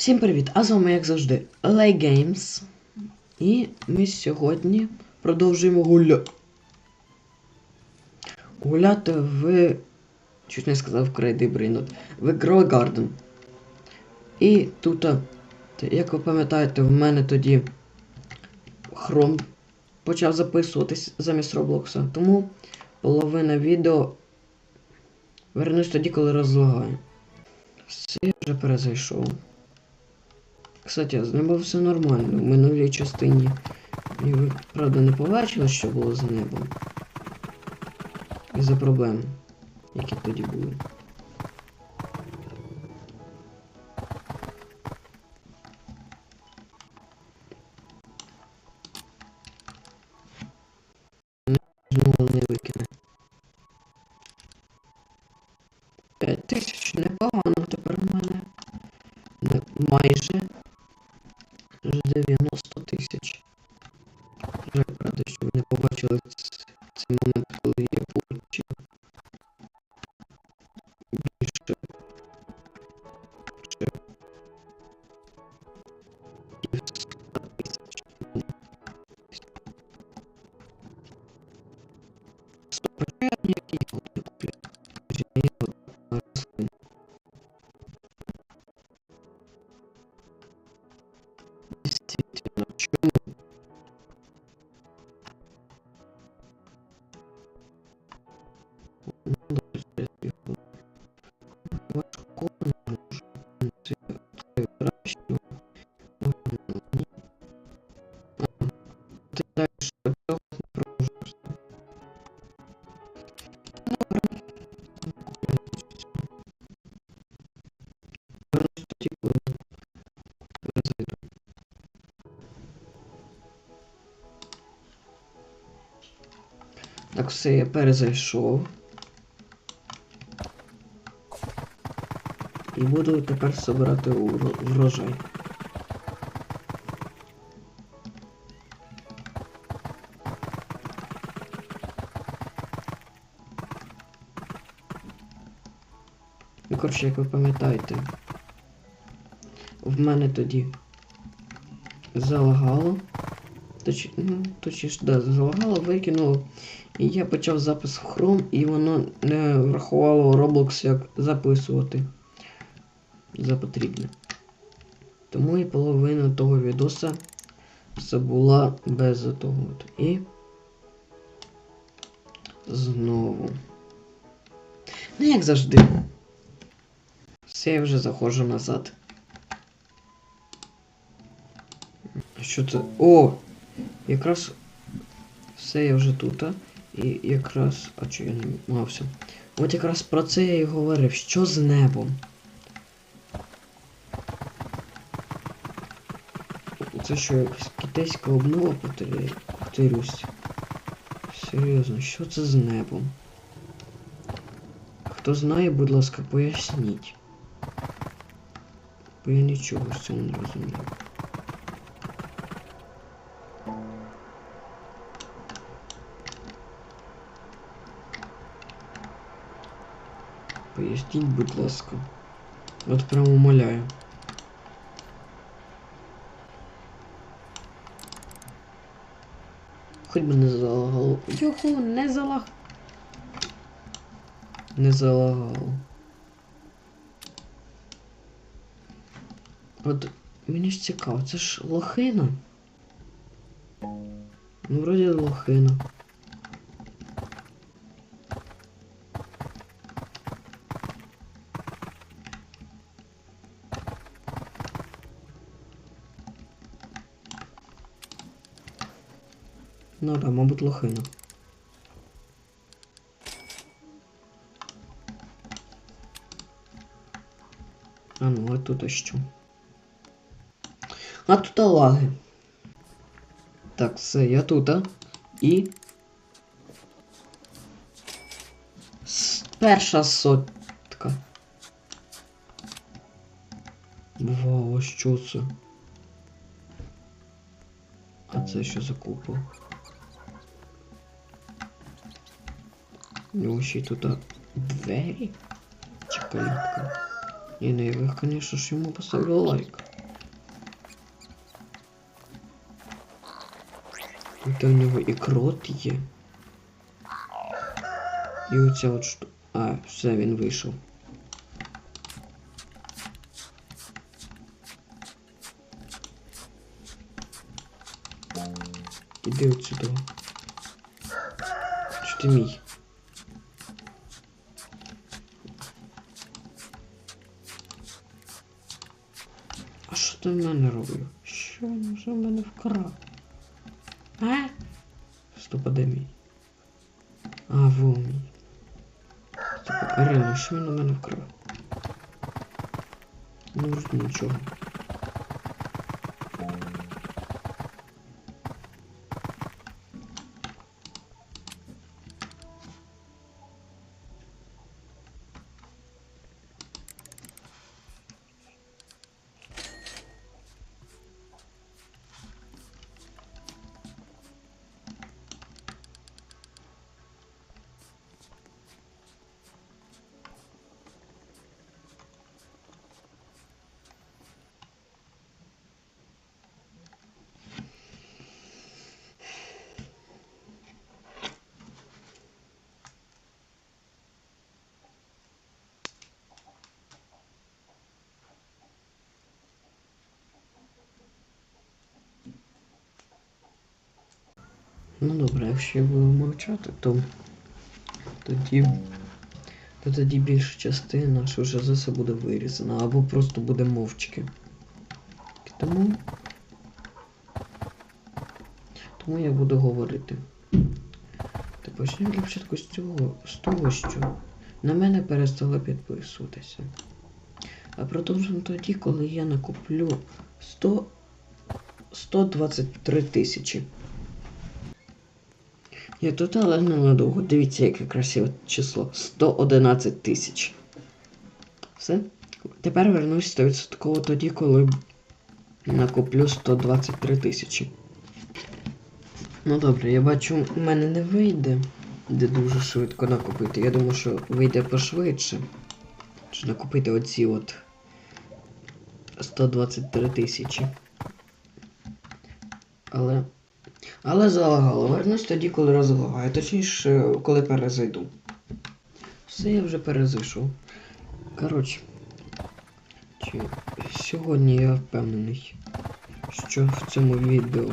Всім привіт! А з вами, як завжди, Lay Games. І ми сьогодні продовжуємо гуля... гуляти в. Чуть не сказав Crazy Brainot. В Grow Garden. І тут, як ви пам'ятаєте, в мене тоді Chrome почав записуватись замість Роблокса. Тому половина відео вернусь тоді, коли розлагаю. Все, я вже перезайшов. Кстати, з небом все нормально. В минулій частині. І ви, правда, не побачили, що було з небом. Із-за проблем, які тоді були. Знову не непогано тепер у мене. Не, майже а Так, все, я перезайшов. І буду тепер собирати врожай. Ну, коротше, як ви пам'ятаєте, в мене тоді залагало. Точ... Ну, точніше, да, залагало, викинуло. І я почав запис в Chrome, і воно не врахувало Roblox як записувати за потрібне. Тому і половина того відоса забула без того. І знову. Ну, як завжди. Все, я вже заходжу назад. Що це? О! Якраз все я вже тут. І якраз. А чого я не мався? От якраз про це я і говорив. Що з небом? Це що, якась китайська обнова повторюсь. Серйозно, що це з небом? Хто знає, будь ласка, поясніть. Бо я нічого з цього не розумію. Поясніть, будь ласка. От прямо умоляю. Хоч би не залагало. Йоху, не залаг. Не залагало. От мені ж цікаво, це ж лохина. Ну, вроді лохина. Ну да, мабуть, лохина. А ну, а тут що? А тут лаги. Так, все, я тут, а? І. Перша сотка. Вау, а що це? А це що за купол? Ну, ще й тут двері? Чи калітка? Ні, ну я, звісно ж йому поставлю лайк. Тут у него и крот и у тебя вот что А, все, вышел вийшов. вот сюда что ты мій? Ти в мене робив? Що він вже мене вкрав? А? Стоп, а де мій? А, во мій. Стоп, реально, що він у мене вкрав? Ну, нічого. Ну добре, якщо я буду мовчати, то тоді. То тоді більша частина, за це буде вирізана, або просто буде мовчки. Тому. Тому я буду говорити. Та почнемо для початку з цього, з того, що на мене перестали підписуватися. А продовжимо тоді, коли я накуплю 100 123 тисячі. Я тут, але ненадовго. Дивіться, яке красиве число. 111 тисяч. Все. Тепер вернусь 100% тоді, коли накуплю 123 тисячі. Ну добре, я бачу, у мене не вийде, де дуже швидко накупити. Я думаю, що вийде пошвидше. Чи накупити оці от 123 тисячі. Але. Але залагало. Вернусь тоді, коли розлагаю. Точніше, коли перезайду. Все, я вже перезайшов. Коротше. Чи... Сьогодні я впевнений, що в цьому відео.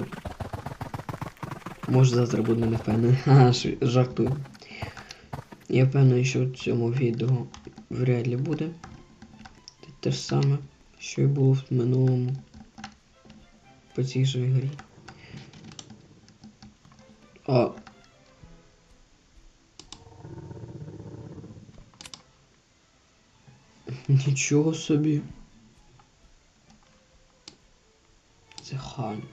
Може завтра буду не впевнений. Ха, жартую. Я впевнений, що в цьому відео вряд ли буде. Те ж саме, що і було в минулому. По цій же грі. Нічого собі. Це хан.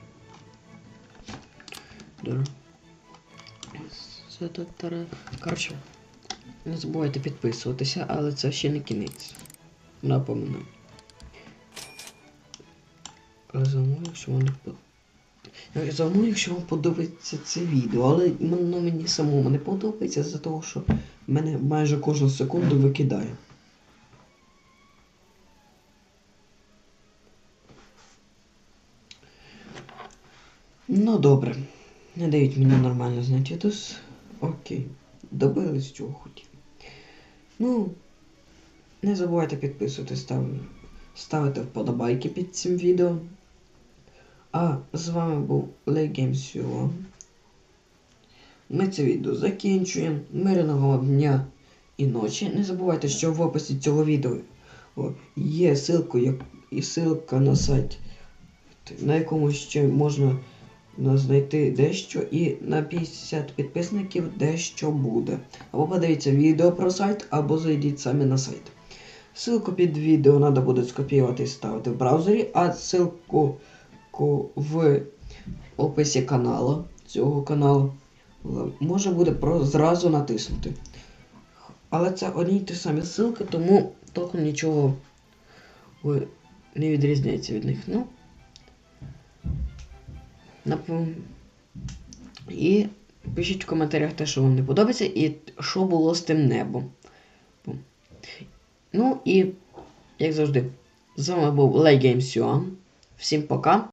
Добре. Тара. Коротше, не забувайте підписуватися, але це ще не кінець. Напоминаю. Але якщо вам подобається. Якщо вам подобається це відео, але воно мені самому не подобається за того, що мене майже кожну секунду викидає. Ну добре. Не дають мені нормально зняти відос. Окей. Добились чого хотів. Ну, не забувайте підписувати, став... ставити вподобайки під цим відео. А з вами був Легеймсюо. Ми це відео закінчуємо. Мирного вам дня і ночі. Не забувайте, що в описі цього відео є ссылка, як... і ссылка на сайт, на якому ще можна на- знайти дещо і на 50 підписників дещо буде. Або подивіться відео про сайт, або зайдіть самі на сайт. Ссылку під відео треба буде скопіювати і ставити в браузері, а ссылку ку- в описі каналу, цього каналу, л- може буде про зразу натиснути. Але це одні й ті самі ссылки, тому толком нічого ой, не відрізняється від них. Ну, Напом... і пишіть в коментарях те, що вам не подобається, і що було з тим небом. Ну і, як завжди, з вами був LayGames Всім пока.